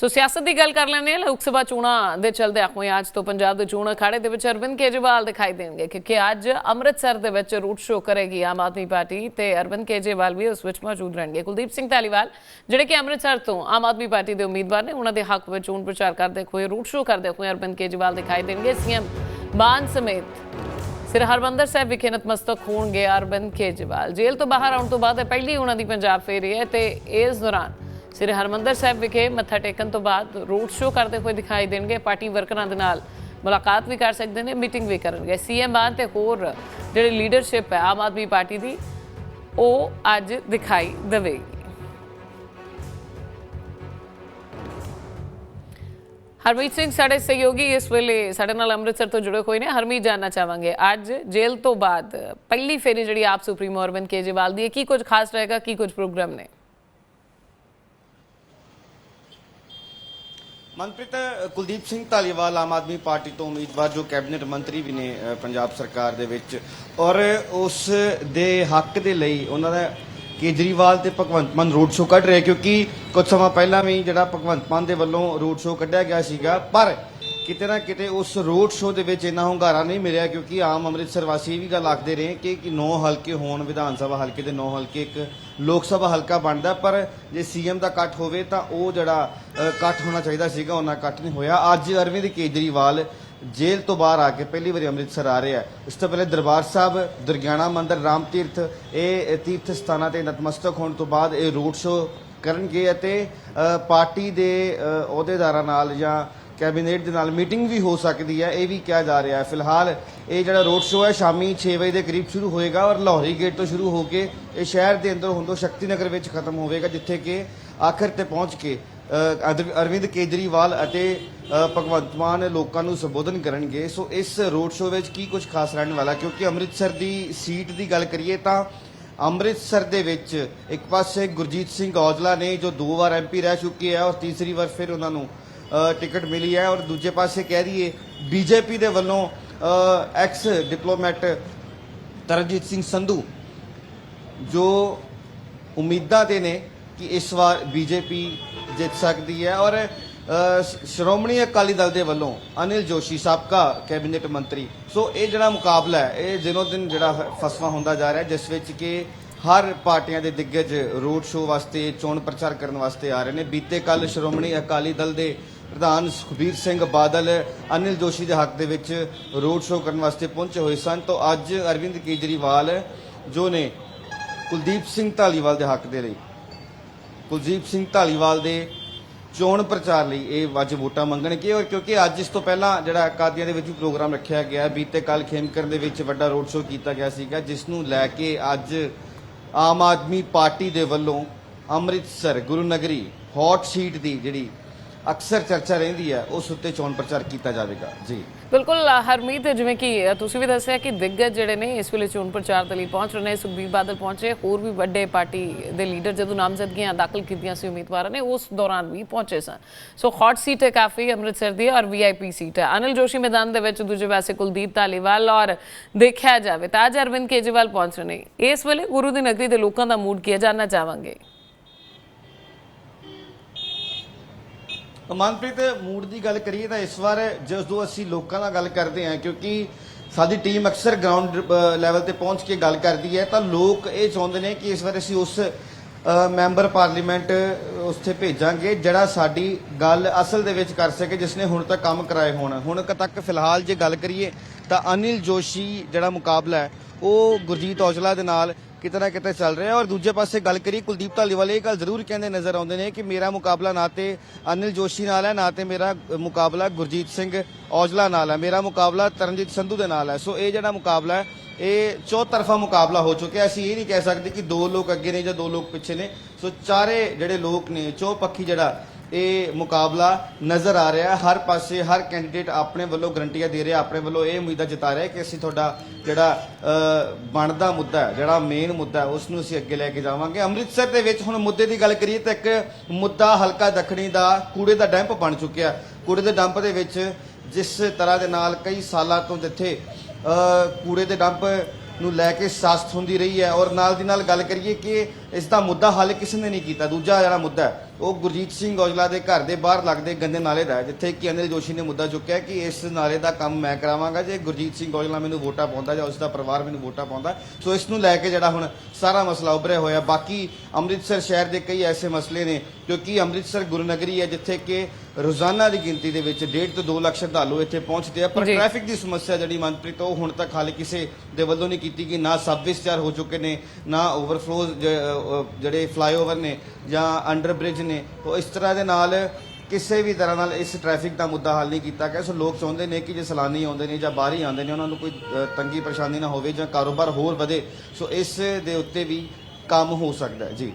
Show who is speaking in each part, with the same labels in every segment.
Speaker 1: ਸੋ ਸਿਆਸਤ ਦੀ ਗੱਲ ਕਰ ਲੈਂਦੇ ਹਾਂ, ਲੋਕ ਸਭਾ ਚੋਣਾਂ ਦੇ ਚਲਦੇ ਹੋਏ ਅੱਜ ਤੋਂ ਪੰਜਾਬ ਦੇ ਚੋਣ ਅਖਾੜੇ ਦੇ ਵਿੱਚ ਅਰਵਿੰਦ ਕੇਜਰੀਵਾਲ ਦਿਖਾਈ ਦੇਣਗੇ, ਕਿਉਂਕਿ ਅੱਜ ਅੰਮ੍ਰਿਤਸਰ ਦੇ ਵਿੱਚ ਰੂਟ ਸ਼ੋਅ ਕਰੇਗੀ ਆਮ ਆਦਮੀ ਪਾਰਟੀ ਤੇ ਅਰਵਿੰਦ ਕੇਜਰੀਵਾਲ ਵੀ ਉਸ ਵਿੱਚ ਮੌਜੂਦ ਰਹਿਣਗੇ। ਕੁਲਦੀਪ ਸਿੰਘ ਧਾਲੀਵਾਲ, ਜਿਹੜੇ ਕਿ ਅੰਮ੍ਰਿਤਸਰ ਤੋਂ ਆਮ ਆਦਮੀ ਪਾਰਟੀ ਦੇ ਉਮੀਦਵਾਰ ਨੇ, ਉਹਨਾਂ ਦੇ ਹੱਕ ਵਿੱਚ ਚੋਣ ਪ੍ਰਚਾਰ ਕਰਦੇ ਹੋਏ ਰੂਟ ਸ਼ੋਅ ਕਰਦੇ ਹੋਏ ਅਰਵਿੰਦ ਕੇਜਰੀਵਾਲ ਦਿਖਾਈ ਦੇਣਗੇ। ਸੀਐਮ ਮਾਨ ਸਮੇਤ ਸਿਰ ਹਰਮੰਦਰ ਸਾਹਿਬ ਵਿਖੇ ਨਤਮਸਤਕ ਹੋਣਗੇ ਅਰਵਿੰਦ ਕੇਜਰੀਵਾਲ। ਜੇਲ੍ਹ ਤੋਂ ਬਾਹਰ ਆਉਣ ਤੋਂ ਬਾਅਦ ਪਹਿਲੀ ਉਹਨਾਂ ਦੀ ਪੰਜਾਬ ਫੇਰੀ ਹੈ ਤੇ ਇਸ ਦੌਰਾਨ ਸ੍ਰੀ ਹਰਮੰਦਰ ਸਾਹਿਬ ਵਿਖੇ ਮੱਥਾ ਟੇਕਣ ਤੋਂ ਬਾਅਦ ਰੋਡ ਸ਼ੋਅ ਕਰਦੇ ਹੋਏ ਦਿਖਾਈ ਦੇਣਗੇ ਪਾਰਟੀ ਵਰਕਰਾਂ ਦੇ ਨਾਲ। ਮੁਲਾਕਾਤ ਵੀ ਕਰ ਸਕਦੇ ਨੇ, ਮੀਟਿੰਗ ਵੀ ਕਰਨਗੇ। ਸੀਐਮ ਬਾਨ ਤੇ ਹੋਰ ਜਿਹੜੀ ਲੀਡਰਸ਼ਿਪ ਹੈ, ਆਮ ਆਦਮੀ ਪਾਰਟੀ ਦੀ, ਉਹ ਅੱਜ ਦਿਖਾਈ ਦੇਵੇਗੀ। ਹਰਮੀਤ ਸਿੰਘ ਸਾਡੇ ਸਹਿਯੋਗੀ ਇਸ ਵੇਲੇ ਸਾਡੇ ਨਾਲ ਅੰਮ੍ਰਿਤਸਰ ਤੋਂ ਜੁੜੇ ਹੋਏ ਨੇ। ਹਰਮੀਤ, ਜਾਨਣਾ ਚਾਹਾਂਗੇ। ਅੱਜ ਜੇਲ੍ਹ ਤੋਂ ਬਾਅਦ ਪਹਿਲੀ ਫੇਰੀ ਜਿਹੜੀ ਆਪ ਸੁਪਰੀਮੋ ਅਰਵਿੰਦ ਕੇਜਰੀਵਾਲ ਦੀ ਹੈ। ਕੀ ਕੁਝ ਖਾਸ ਰਹੇਗਾ, ਕੀ ਕੁਝ ਪ੍ਰੋਗਰਾਮ ਨੇ?
Speaker 2: ਮਨਪ੍ਰੀਤ, ਕੁਲਦੀਪ ਸਿੰਘ ਧਾਲੀਵਾਲ ਆਮ ਆਦਮੀ ਪਾਰਟੀ ਤੋਂ ਉਮੀਦਵਾਰ ਜੋ ਕੈਬਨਿਟ ਮੰਤਰੀ ਵੀ ਨੇ ਪੰਜਾਬ ਸਰਕਾਰ ਦੇ ਵਿੱਚ। ਔਰ ਉਸ ਦੇ ਹੱਕ ਦੇ ਲਈ ਉਹਨਾਂ ਦਾ ਕੇਜਰੀਵਾਲ ਤੇ ਭਗਵੰਤ ਮਾਨ ਰੋਡ ਸ਼ੋਅ ਕੱਢ ਰਹੇ, ਕਿਉਂਕਿ ਕੁਝ ਸਮਾਂ ਪਹਿਲਾਂ ਵੀ ਜਿਹੜਾ ਭਗਵੰਤ ਮਾਨ ਦੇ ਵੱਲੋਂ ਰੋਡ ਸ਼ੋਅ ਕੱਢਿਆ ਗਿਆ ਸੀਗਾ, ਪਰ ਕਿਤੇ ਨਾ ਕਿਤੇ ਉਸ ਰੋਡ ਸ਼ੋਅ ਦੇ ਵਿੱਚ ਇੰਨਾ ਹੁੰਗਾਰਾ ਨਹੀਂ ਮਿਲਿਆ, ਕਿਉਂਕਿ ਆਮ ਅੰਮ੍ਰਿਤਸਰ ਵਾਸੀ ਇਹ ਵੀ ਗੱਲ ਆਖਦੇ ਰਹੇ ਕਿ ਕਿ ਨੌ ਹਲਕੇ ਹੋਣ, ਵਿਧਾਨ ਸਭਾ ਹਲਕੇ ਦੇ ਨੌ ਹਲਕੇ, ਇੱਕ ਲੋਕ ਸਭਾ ਹਲਕਾ ਬਣਦਾ, ਪਰ ਜੇ ਸੀਐਮ ਦਾ ਇਕੱਠ ਹੋਵੇ ਤਾਂ ਉਹ ਜਿਹੜਾ ਇਕੱਠ ਹੋਣਾ ਚਾਹੀਦਾ ਸੀਗਾ, ਉਹਨਾਂ ਇਕੱਠ ਨਹੀਂ ਹੋਇਆ। ਅੱਜ ਅਰਵਿੰਦ ਕੇਜਰੀਵਾਲ ਜੇਲ੍ਹ ਤੋਂ ਬਾਹਰ ਆ ਕੇ ਪਹਿਲੀ ਵਾਰੀ ਅੰਮ੍ਰਿਤਸਰ ਆ ਰਿਹਾ ਇਸ ਤੋਂ ਪਹਿਲੇ ਦਰਬਾਰ ਸਾਹਿਬ, ਦੁਰਗਿਆਣਾ ਮੰਦਿਰ, ਰਾਮ ਤੀਰਥ, ਇਹ ਤੀਰਥ ਸਥਾਨਾਂ ਤੇ ਨਤਮਸਤਕ ਹੋਣ ਤੋਂ ਬਾਅਦ ਇਹ ਰੋਡ ਸ਼ੋਅ ਕਰਨਗੇ ਅਤੇ ਪਾਰਟੀ ਦੇ ਅਹੁਦੇਦਾਰਾਂ ਨਾਲ ਜਾਂ ਕੈਬਨਿਟ ਦੇ ਨਾਲ ਮੀਟਿੰਗ ਵੀ ਹੋ ਸਕਦੀ ਹੈ ਇਹ ਵੀ ਕਿਹਾ ਜਾ ਰਿਹਾ ਹੈ। ਫਿਲਹਾਲ ਇਹ ਜਿਹੜਾ ਰੋਡ ਸ਼ੋਅ ਹੈ ਸ਼ਾਮੀ 6 ਵਜੇ ਦੇ ਕਰੀਬ ਸ਼ੁਰੂ ਹੋਏਗਾ ਔਰ ਲਾਹੌਰੀ ਗੇਟ ਤੋਂ ਸ਼ੁਰੂ ਹੋ ਕੇ ਇਹ ਸ਼ਹਿਰ ਦੇ ਅੰਦਰ ਹੁੰਦੋ ਸ਼ਕਤੀ ਨਗਰ ਵਿੱਚ ਖਤਮ ਹੋਵੇਗਾ ਜਿੱਥੇ ਕਿ ਆਖਰ ਤੇ ਪਹੁੰਚ ਕੇ ਅ, ਅਰਵਿੰਦ ਕੇਜਰੀਵਾਲ ਅਤੇ ਭਗਵੰਤ ਮਾਨ ਲੋਕਾਂ ਨੂੰ ਸੰਬੋਧਨ ਕਰਨਗੇ। ਸੋ ਇਸ ਰੋਡ ਸ਼ੋਅ ਵਿੱਚ ਕੀ ਕੁਝ ਖਾਸ ਰਹਿਣ ਵਾਲਾ? ਕਿਉਂਕਿ ਅੰਮ੍ਰਿਤਸਰ ਦੀ ਸੀਟ ਦੀ ਗੱਲ ਕਰੀਏ ਤਾਂ ਅੰਮ੍ਰਿਤਸਰ ਦੇ ਵਿੱਚ ਇੱਕ ਪਾਸੇ ਗੁਰਜੀਤ ਸਿੰਘ ਔਜਲਾ ਨੇ ਜੋ ਦੋ ਵਾਰ ਐਮਪੀ ਰਹਿ ਚੁੱਕੇ ਆ ਔਰ ਤੀਸਰੀ ਵਾਰ ਫਿਰ ਉਹਨਾਂ ਨੂੰ ਟਿਕਟ ਮਿਲੀ ਹੈ ਔਰ ਦੂਜੇ ਪਾਸੇ ਕਹਿ ਦਈਏ ਬੀਜੇਪੀ ਦੇ ਵੱਲੋਂ ਐਕਸ ਡਿਪਲੋਮੈਟ ਤਰਨਜੀਤ ਸਿੰਘ ਸੰਧੂ, ਜੋ ਉਮੀਦਾਂ ਦੇ ਨੇ ਕਿ ਇਸ ਵਾਰ ਬੀਜੇਪੀ ਜਿੱਤ ਸਕਦੀ ਹੈ ਔਰ ਸ਼੍ਰੋਮਣੀ ਅਕਾਲੀ ਦਲ ਦੇ ਵੱਲੋਂ ਅਨਿਲ ਜੋਸ਼ੀ ਸਾਬਕਾ ਕੈਬਨਿਟ ਮੰਤਰੀ। ਸੋ ਇਹ ਜਿਹੜਾ ਮੁਕਾਬਲਾ ਹੈ, ਇਹ ਦਿਨੋ ਦਿਨ ਜਿਹੜਾ ਫਸਵਾ ਹੁੰਦਾ ਜਾ ਰਿਹਾ ਜਿਸ ਵਿੱਚ ਕਿ ਹਰ ਪਾਰਟੀਆਂ ਦੇ ਦਿੱਗਜ ਰੋਡ ਸ਼ੋਅ ਵਾਸਤੇ, ਚੋਣ ਪ੍ਰਚਾਰ ਕਰਨ ਵਾਸਤੇ ਆ ਰਹੇ ਨੇ। ਬੀਤੇ ਕੱਲ ਸ਼੍ਰੋਮਣੀ ਅਕਾਲੀ ਦਲ ਦੇ ਪ੍ਰਧਾਨ ਸੁਖਬੀਰ ਸਿੰਘ ਬਾਦਲ ਅਨਿਲ ਜੋਸ਼ੀ ਦੇ ਹੱਕ ਦੇ ਵਿੱਚ ਰੋਡ ਸ਼ੋਅ ਕਰਨ ਵਾਸਤੇ ਪਹੁੰਚੇ ਹੋਏ ਸਨ, ਤਾਂ ਅੱਜ ਅਰਵਿੰਦ ਕੇਜਰੀਵਾਲ ਜੋ ਨੇ ਕੁਲਦੀਪ ਸਿੰਘ ਢਾਲੀਵਾਲ ਦੇ ਹੱਕ ਦੇ ਲਈ, ਕੁਲਦੀਪ ਸਿੰਘ ਢਾਲੀਵਾਲ ਦੇ ਚੋਣ ਪ੍ਰਚਾਰ ਲਈ ਇਹ ਅੱਜ ਵੋਟਾਂ ਮੰਗਣਗੇ ਔਰ ਕਿਉਂਕਿ ਅੱਜ ਇਸ ਤੋਂ ਪਹਿਲਾਂ ਜਿਹੜਾ ਕਾਦੀਆਂ ਦੇ ਵਿੱਚ ਵੀ ਪ੍ਰੋਗਰਾਮ ਰੱਖਿਆ ਗਿਆ, ਬੀਤੇ ਕੱਲ ਖੇਮਕਰ ਦੇ ਵਿੱਚ ਵੱਡਾ ਰੋਡ ਸ਼ੋਅ ਕੀਤਾ ਗਿਆ ਸੀਗਾ, ਜਿਸ ਨੂੰ ਲੈ ਕੇ ਅੱਜ ਆਮ ਆਦਮੀ ਪਾਰਟੀ ਦੇ ਵੱਲੋਂ ਅੰਮ੍ਰਿਤਸਰ ਗੁਰੂ ਨਗਰੀ ਹੌਟ ਸੀਟ ਦੀ ਜਿਹੜੀ ਅਕਸਰ ਚਰਚਾ ਰਹਿੰਦੀ ਹੈ, ਉਸ ਉੱਤੇ ਚੋਣ ਪ੍ਰਚਾਰ ਕੀਤਾ ਜਾਵੇਗਾ। ਜੀ।
Speaker 1: ਬਿਲਕੁਲ, ਹਰਮੀਤ, ਜਿਵੇਂ ਕਿ ਤੁਸੀਂ ਵੀ ਦੱਸਿਆ ਕਿ ਦਿੱਗਜ ਜਿਹੜੇ ਨੇ, ਇਸ ਵੇਲੇ ਚੋਣ ਪ੍ਰਚਾਰ ਦੇ ਲਈ ਪਹੁੰਚ ਰਹੇ ਨੇ। ਸੁਖਬੀਰ ਬਾਦਲ ਪਹੁੰਚੇ, ਹੋਰ ਵੀ ਵੱਡੇ ਪਾਰਟੀ ਦੇ ਲੀਡਰ ਜਦੋਂ ਨਾਮਜ਼ਦਗੀਆਂ ਦਾਖਲ ਕੀਤੀਆਂ ਸੀ ਉਮੀਦਵਾਰਾਂ ਨੇ, ਉਸ ਦੌਰਾਨ ਵੀ ਪਹੁੰਚੇ ਸਨ। ਸੋ ਹੌਟ ਸੀਟ ਹੈ ਕਾਫੀ, ਅੰਮ੍ਰਿਤਸਰ ਦੀ ਔਰ ਵੀਆਈਪੀ ਸੀਟ ਹੈ। ਅਨਿਲ ਜੋਸ਼ੀ ਮੈਦਾਨ ਦੇ ਵਿੱਚ ਦੂਜੇ ਪਾਸੇ ਕੁਲਦੀਪ ਧਾਲੀਵਾਲ ਔਰ ਦੇਖਿਆ ਜਾਵੇ ਤਾਂ ਅਰਵਿੰਦ ਕੇਜਰੀਵਾਲ ਪਹੁੰਚ ਰਹੇ ਨੇ। ਇਸ ਵੇਲੇ ਗੁਰੂ ਦੀ ਨਗਰੀ ਦੇ ਲੋਕਾਂ ਦਾ ਮੂਡ ਕੀ ਹੈ, ਜਾਨਣਾ ਚਾਹਾਂਗੇ।
Speaker 2: ਮਨਪ੍ਰੀਤ ਮੂਡ ਦੀ ਗੱਲ ਕਰੀਏ ਤਾਂ ਇਸ ਵਾਰ ਜਦੋਂ ਅਸੀਂ ਲੋਕਾਂ ਨਾਲ ਗੱਲ ਕਰਦੇ ਹਾਂ, ਕਿਉਂਕਿ ਸਾਡੀ ਟੀਮ ਅਕਸਰ ਗਰਾਊਂਡ ਲੈਵਲ ਤੇ ਪਹੁੰਚ ਕੇ ਗੱਲ ਕਰਦੀ ਹੈ, ਤਾਂ ਲੋਕ ਇਹ ਚਾਹੁੰਦੇ ਨੇ ਕਿ ਇਸ ਵਾਰ ਅਸੀਂ ਉਸ ਮੈਂਬਰ ਪਾਰਲੀਮੈਂਟ ਉੱਥੇ ਭੇਜਾਂਗੇ, ਜਿਹੜਾ ਸਾਡੀ ਗੱਲ ਅਸਲ ਦੇ ਵਿੱਚ ਕਰ ਸਕੇ, ਜਿਸ ਨੇ ਹੁਣ ਤੱਕ ਕੰਮ ਕਰਾਏ ਹੋਣ। ਹੁਣ ਤੱਕ ਫਿਲਹਾਲ ਜੇ ਗੱਲ ਕਰੀਏ, ਤਾਂ ਅਨਿਲ ਜੋਸ਼ੀ ਜਿਹੜਾ ਮੁਕਾਬਲਾ ਹੈ, ਉਹ ਗੁਰਜੀਤ ਔਜਲਾ ਦੇ ਨਾਲ ਕਿਤੇ ਨਾ ਕਿਤੇ ਚੱਲ ਰਿਹਾ ਔਰ ਦੂਜੇ ਪਾਸੇ ਗੱਲ ਕਰੀ ਕੁਲਦੀਪ ਧਾਲੀਵਾਲ ਇਹ ਗੱਲ ਜ਼ਰੂਰ ਕਹਿੰਦੇ ਨਜ਼ਰ ਆਉਂਦੇ ਨੇ ਕਿ ਮੇਰਾ ਮੁਕਾਬਲਾ ਨਾ ਤੇ ਅਨਿਲ ਜੋਸ਼ੀ ਨਾਲ ਹੈ, ਨਾ ਤੇ ਮੇਰਾ ਮੁਕਾਬਲਾ ਗੁਰਜੀਤ ਸਿੰਘ ਔਜਲਾ ਨਾਲ ਹੈ। ਮੇਰਾ ਮੁਕਾਬਲਾ ਤਰਨਜੀਤ ਸੰਧੂ ਦੇ ਨਾਲ ਹੈ। ਸੋ ਇਹ ਜਿਹੜਾ ਮੁਕਾਬਲਾ ਹੈ, ਇਹ ਚੌਤਰਫਾ ਮੁਕਾਬਲਾ ਹੋ ਚੁੱਕਿਆ। ਅਸੀਂ ਇਹ ਨਹੀਂ ਕਹਿ ਸਕਦੇ ਕਿ ਦੋ ਲੋਕ ਅੱਗੇ ਨੇ ਜਾਂ ਦੋ ਲੋਕ ਪਿੱਛੇ ਨੇ। ਸੋ ਚਾਰੇ ਜਿਹੜੇ ਲੋਕ ਨੇ, ਚੌਪੱਖੀ ਜਿਹੜਾ ਇਹ ਮੁਕਾਬਲਾ ਨਜ਼ਰ ਆ ਰਿਹਾ ਹਰ ਪਾਸੇ ਹਰ ਕੈਂਡੀਡੇਟ ਆਪਣੇ ਵੱਲੋਂ ਗਰੰਟੀਆਂ ਦੇ ਰਿਹਾ, ਆਪਣੇ ਵੱਲੋਂ ਇਹ ਉਮੀਦਾਂ ਜਤਾ ਰਿਹਾ ਕਿ ਅਸੀਂ ਤੁਹਾਡਾ ਜਿਹੜਾ ਬਣਦਾ ਮੁੱਦਾ ਹੈ, ਜਿਹੜਾ ਮੇਨ ਮੁੱਦਾ ਹੈ ਉਸ ਨੂੰ ਅਸੀਂ ਅੱਗੇ ਲੈ ਕੇ ਜਾਵਾਂਗੇ। ਅੰਮ੍ਰਿਤਸਰ ਦੇ ਵਿੱਚ ਹੁਣ ਮੁੱਦੇ ਦੀ ਗੱਲ ਕਰੀਏ ਤਾਂ ਇੱਕ ਮੁੱਦਾ ਹਲਕਾ ਦੱਖਣੀ ਦਾ ਕੂੜੇ ਦਾ ਡੈਂਪ ਬਣ ਚੁੱਕਿਆ ਕੂੜੇ ਦੇ ਡੰਪ ਦੇ ਵਿੱਚ ਜਿਸ ਤਰ੍ਹਾਂ ਦੇ ਨਾਲ ਕਈ ਸਾਲਾਂ ਤੋਂ ਜਿੱਥੇ ਕੂੜੇ ਦੇ ਡੰਪ ਨੂੰ ਲੈ ਕੇ ਸਾਸਤ ਹੁੰਦੀ ਰਹੀ ਹੈ ਔਰ ਨਾਲ ਦੀ ਨਾਲ ਗੱਲ ਕਰੀਏ ਕਿ ਇਸ ਦਾ ਮੁੱਦਾ ਹੱਲ ਕਿਸੇ ਨੇ ਨਹੀਂ ਕੀਤਾ, ਦੂਜਾ ਜਿਹੜਾ ਮੁੱਦਾ ਹੈ, ਉਹ ਗੁਰਜੀਤ ਸਿੰਘ ਔਜਲਾ ਦੇ ਘਰ ਦੇ ਬਾਹਰ ਲੱਗਦੇ ਗੰਦੇ ਨਾਲੇ ਦਾ ਹੈ, ਜਿੱਥੇ ਕਿ ਅਨਿਲ ਜੋਸ਼ੀ ਨੇ ਮੁੱਦਾ ਚੁੱਕਿਆ ਕਿ ਇਸ ਨਾਲੇ ਦਾ ਕੰਮ ਮੈਂ ਕਰਾਵਾਂਗਾ, ਜੇ ਗੁਰਜੀਤ ਸਿੰਘ ਔਜਲਾ ਮੈਨੂੰ ਵੋਟਾਂ ਪਾਉਂਦਾ ਜਾਂ ਉਸ ਦਾ ਪਰਿਵਾਰ ਮੈਨੂੰ ਵੋਟਾਂ ਪਾਉਂਦਾ, ਸੋ ਇਸ ਨੂੰ ਲੈ ਕੇ ਜਿਹੜਾ ਹੁਣ ਸਾਰਾ ਮਸਲਾ ਉੱਭਰਿਆ ਹੋਇਆ ਬਾਕੀ ਅੰਮ੍ਰਿਤਸਰ ਸ਼ਹਿਰ ਦੇ ਕਈ ਐਸੇ ਮਸਲੇ ਨੇ ਕਿਉਂਕਿ ਅੰਮ੍ਰਿਤਸਰ ਗੁਰਨਗਰੀ ਹੈ, ਜਿੱਥੇ ਕਿ ਰੋਜ਼ਾਨਾ ਦੀ ਗਿਣਤੀ ਦੇ ਵਿੱਚ 1.5 ਤੋਂ 2 ਲੱਖ ਸ਼ਰਧਾਲੂ ਇੱਥੇ ਪਹੁੰਚਦੇ ਆ ਪਰ
Speaker 1: ਜੀ।
Speaker 2: ਟ੍ਰੈਫਿਕ ਦੀ ਸਮੱਸਿਆ ਜਿਹੜੀ ਮਨਪ੍ਰੀਤ ਉਹ ਹੁਣ ਤੱਕ ਹਾਲੇ ਕਿਸੇ ਦੇ ਵੱਲੋਂ ਨਹੀਂ ਕੀਤੀ ਗਈ। ਨਾ ਸਬਵੇ ਸਟਾਰ ਹੋ ਚੁੱਕੇ ਨੇ ਨਾ ਓਵਰਫਲੋ ਜਿਹੜੇ ਫਲਾਈਓਵਰ ਨੇ ਜਾਂ ਅੰਡਰ ਬ੍ਰਿਜ ਨੇ ਤੋਂ ਇਸ ਤਰ੍ਹਾਂ ਦੇ ਨਾਲ ਕਿਸੇ ਵੀ ਤਰ੍ਹਾਂ ਨਾਲ ਇਸ ਟ੍ਰੈਫਿਕ ਦਾ ਮੁੱਦਾ ਹੱਲ ਨਹੀਂ ਕੀਤਾ ਗਿਆ। ਸੋ ਲੋਕ ਚਾਹੁੰਦੇ ਨੇ ਕਿ ਜੇ ਸੈਲਾਨੀ ਆਉਂਦੇ ਨੇ ਜਾਂ ਬਾਹਰੀ ਆਉਂਦੇ ਨੇ ਉਹਨਾਂ ਨੂੰ ਕੋਈ ਅ, ਤੰਗੀ ਪਰੇਸ਼ਾਨੀ ਨਾ ਹੋਵੇ ਜਾਂ ਕਾਰੋਬਾਰ ਹੋਰ ਵਧੇ। ਸੋ ਇਸ ਦੇ ਉੱਤੇ ਵੀ ਕੰਮ ਹੋ ਸਕਦਾ ਹੈ। ਜੀ।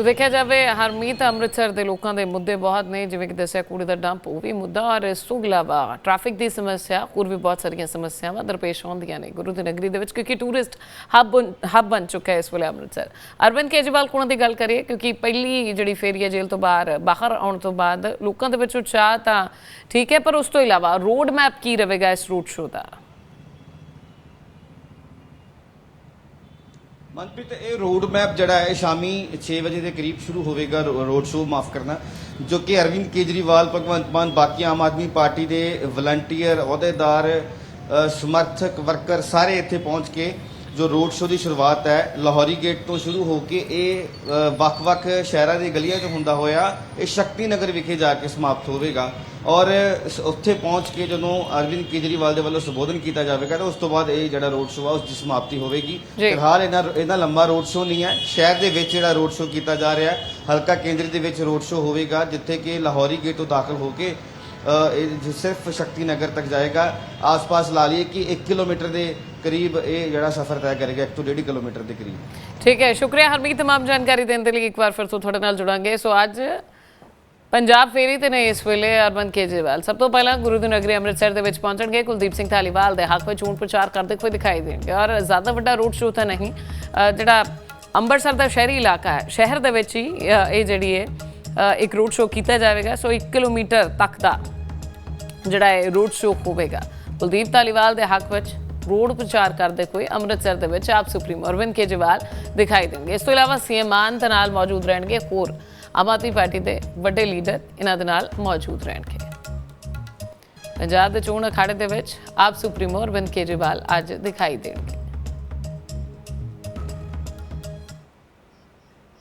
Speaker 1: ਸੋ ਦੇਖਿਆ ਜਾਵੇ, ਹਰਮੀਤ ਅੰਮ੍ਰਿਤਸਰ ਦੇ ਲੋਕਾਂ ਦੇ ਮੁੱਦੇ ਬਹੁਤ ਨੇ, ਜਿਵੇਂ ਕਿ ਦੱਸਿਆ ਕੂੜੇ ਦਾ ਡੰਪ, ਉਹ ਵੀ ਮੁੱਦਾ ਔਰ ਇਸ ਤੋਂ ਇਲਾਵਾ ਟ੍ਰੈਫਿਕ ਦੀ ਸਮੱਸਿਆ, ਹੋਰ ਵੀ ਬਹੁਤ ਸਾਰੀਆਂ ਸਮੱਸਿਆਵਾਂ ਦਰਪੇਸ਼ ਆਉਂਦੀਆਂ ਨੇ ਗੁਰੂ ਦੀ ਨਗਰੀ ਦੇ ਵਿੱਚ, ਕਿਉਂਕਿ ਟੂਰਿਸਟ ਹੱਬ ਹੱਬ ਬਣ ਚੁੱਕਾ ਹੈ ਇਸ ਵੇਲੇ ਅੰਮ੍ਰਿਤਸਰ। ਅਰਵਿੰਦ ਕੇਜਰੀਵਾਲ ਕੋਲੋਂ ਦੀ ਗੱਲ ਕਰੀਏ, ਕਿਉਂਕਿ ਪਹਿਲੀ ਜਿਹੜੀ ਫੇਰੀ ਹੈ ਜੇਲ੍ਹ ਤੋਂ ਬਾਹਰ ਬਾਹਰ ਆਉਣ ਤੋਂ ਬਾਅਦ ਲੋਕਾਂ ਦੇ ਵਿੱਚ ਉਤਸ਼ਾਹ ਤਾਂ ਠੀਕ ਹੈ, ਪਰ ਉਸ ਤੋਂ ਇਲਾਵਾ ਰੋਡ ਮੈਪ ਕੀ ਰਹੇਗਾ ਇਸ ਰੂਟ ਸ਼ੋ ਦਾ?
Speaker 2: ਮਨਪ੍ਰੀਤ, ਇਹ ਰੋਡ ਮੈਪ ਜਿਹੜਾ ਹੈ ਸ਼ਾਮੀ 6 ਵਜੇ ਦੇ ਕਰੀਬ ਸ਼ੁਰੂ ਹੋਵੇਗਾ ਰੋ- ਰੋਡ ਸ਼ੋਅ ਮਾਫ ਕਰਨਾ, ਜੋ ਕਿ ਅਰਵਿੰਦ ਕੇਜਰੀਵਾਲ, ਭਗਵੰਤ ਮਾਨ, ਬਾਕੀ ਆਮ ਆਦਮੀ ਪਾਰਟੀ ਦੇ ਵਲੰਟੀਅਰ ਅਹੁਦੇਦਾਰ ਸਮਰਥਕ ਵਰਕਰ ਸਾਰੇ ਇੱਥੇ ਪਹੁੰਚ ਕੇ ਜੋ ਰੋਡ ਸ਼ੋਅ ਦੀ ਸ਼ੁਰੂਆਤ ਹੈ ਲਾਹੌਰੀ ਗੇਟ ਤੋਂ ਸ਼ੁਰੂ ਹੋ ਕੇ ਇਹ ਵੱਖ-ਵੱਖ ਸ਼ਹਿਰਾਂ ਦੀ ਗਲੀਆਂ 'ਚ ਹੁੰਦਾ ਹੋਇਆ ਇਹ ਸ਼ਕਤੀ ਨਗਰ ਵਿਖੇ ਜਾ ਕੇ ਸਮਾਪਤ ਹੋਵੇਗਾ। ਔਰ ਉੱਥੇ ਪਹੁੰਚ ਕੇ ਜਦੋਂ ਅਰਵਿੰਦ ਕੇਜਰੀਵਾਲ ਦੇ ਵੱਲੋਂ ਸੰਬੋਧਨ ਕੀਤਾ ਜਾਵੇਗਾ ਤਾਂ ਉਸ ਤੋਂ ਬਾਅਦ ਇਹ ਜਿਹੜਾ ਰੋਡ ਸ਼ੋਅ ਆ ਉਸ ਦੀ ਸਮਾਪਤੀ ਹੋਵੇਗੀ। ਫਿਲਹਾਲ ਇਹਨਾਂ ਇਹਨਾਂ ਲੰਬਾ ਰੋਡ ਸ਼ੋਅ ਨਹੀਂ ਹੈ। ਸ਼ਹਿਰ ਦੇ ਵਿੱਚ ਜਿਹੜਾ ਰੋਡ ਸ਼ੋਅ ਕੀਤਾ ਜਾ ਰਿਹਾ ਹੈ ਹਲਕਾ ਕੇਂਦਰ ਦੇ ਵਿੱਚ ਰੋਡ ਸ਼ੋਅ ਹੋਵੇਗਾ ਜਿੱਥੇ ਕਿ ਲਾਹੌਰੀ ਗੇਟ ਤੋਂ ਦਾਖਲ ਹੋ ਕੇ ਸਿਰਫ ਸ਼ਕਤੀ ਨਗਰ ਤੱਕ ਜਾਏਗਾ। ਆਸ-ਪਾਸ ਲਾ ਲਈਏ ਕਿ 1 ਕਿਲੋਮੀਟਰ ਦੇ ਕਰੀਬ ਇਹ ਜਿਹੜਾ ਸਫ਼ਰ ਤੈਅ ਕਰੇਗਾ 1 ਤੋਂ 1.5 ਕਿਲੋਮੀਟਰ ਦੇ ਕਰੀਬ।
Speaker 1: ਠੀਕ ਹੈ ਸ਼ੁਕਰੀਆ ਹਰਮੀਤ ਤਮਾਮ ਜਾਣਕਾਰੀ ਦੇਣ ਦੇ ਲਈ ਇੱਕ ਵਾਰ ਫਿਰ ਤੋਂ ਤੁਹਾਡੇ ਨਾਲ ਜੁੜਾਂਗੇ। ਸੋ ਅੱਜ ਪੰਜਾਬ ਫੇਰੀ ਤੇ ਨੇ ਇਸ ਵੇਲੇ ਅਰਵਿੰਦ ਕੇਜਰੀਵਾਲ। ਸਭ ਤੋਂ ਪਹਿਲਾਂ ਗੁਰੂ ਦੀ ਨਗਰੀ ਅੰਮ੍ਰਿਤਸਰ ਦੇ ਵਿੱਚ ਪਹੁੰਚਣਗੇ। ਕੁਲਦੀਪ ਸਿੰਘ ਧਾਲੀਵਾਲ ਦੇ ਹੱਕ ਵਿੱਚ ਚੋਣ ਪ੍ਰਚਾਰ ਕਰਦੇ ਹੋਏ ਦਿਖਾਈ ਦੇਣਗੇ। ਔਰ ਜ਼ਿਆਦਾ ਵੱਡਾ ਰੋਡ ਸ਼ੋਅ ਤਾਂ ਨਹੀਂ ਅ, ਜਿਹੜਾ ਅੰਮ੍ਰਿਤਸਰ ਦਾ ਸ਼ਹਿਰੀ ਇਲਾਕਾ ਹੈ ਸ਼ਹਿਰ ਦੇ ਵਿੱਚ ਹੀ ਅ, ਇਹ ਜਿਹੜੀ ਹੈ ਅ, ਇੱਕ ਰੋਡ ਸ਼ੋਅ ਕੀਤਾ ਜਾਵੇਗਾ। ਸੋ 1 ਕਿਲੋਮੀਟਰ ਤੱਕ ਦਾ ਜਿਹੜਾ ਹੈ ਰੋਡ ਸ਼ੋਅ ਹੋਵੇਗਾ। ਕੁਲਦੀਪ ਧਾਲੀਵਾਲ ਦੇ ਹੱਕ ਵਿੱਚ ਰੋਡ ਪ੍ਰਚਾਰ ਕਰਦੇ ਹੋਏ ਅੰਮ੍ਰਿਤਸਰ ਦੇ ਵਿੱਚ ਆਪ ਸੁਪਰੀਮ ਅਰਵਿੰਦ ਕੇਜਰੀਵਾਲ ਦਿਖਾਈ ਦੇਣਗੇ। ਇਸ ਤੋਂ ਇਲਾਵਾ ਸੀਐਮ ਮਾਨ ਦੇ ਨਾਲ ਮੌਜੂਦ ਰਹਿਣਗੇ ਹੋਰ ਆਮ ਆਦਮੀ ਪਾਰਟੀ ਦੇ ਵੱਡੇ ਲੀਡਰ, ਇਹਨਾਂ ਦੇ ਨਾਲ ਮੌਜੂਦ ਰਹਿਣਗੇ। ਪੰਜਾਬ ਦੇ ਚੋਣ ਅਖਾੜੇ ਦੇ ਵਿੱਚ ਆਪ ਸੁਪਰੀਮੋ ਅਰਵਿੰਦ ਕੇਜਰੀਵਾਲ ਅੱਜ ਦਿਖਾਈ ਦੇਣਗੇ।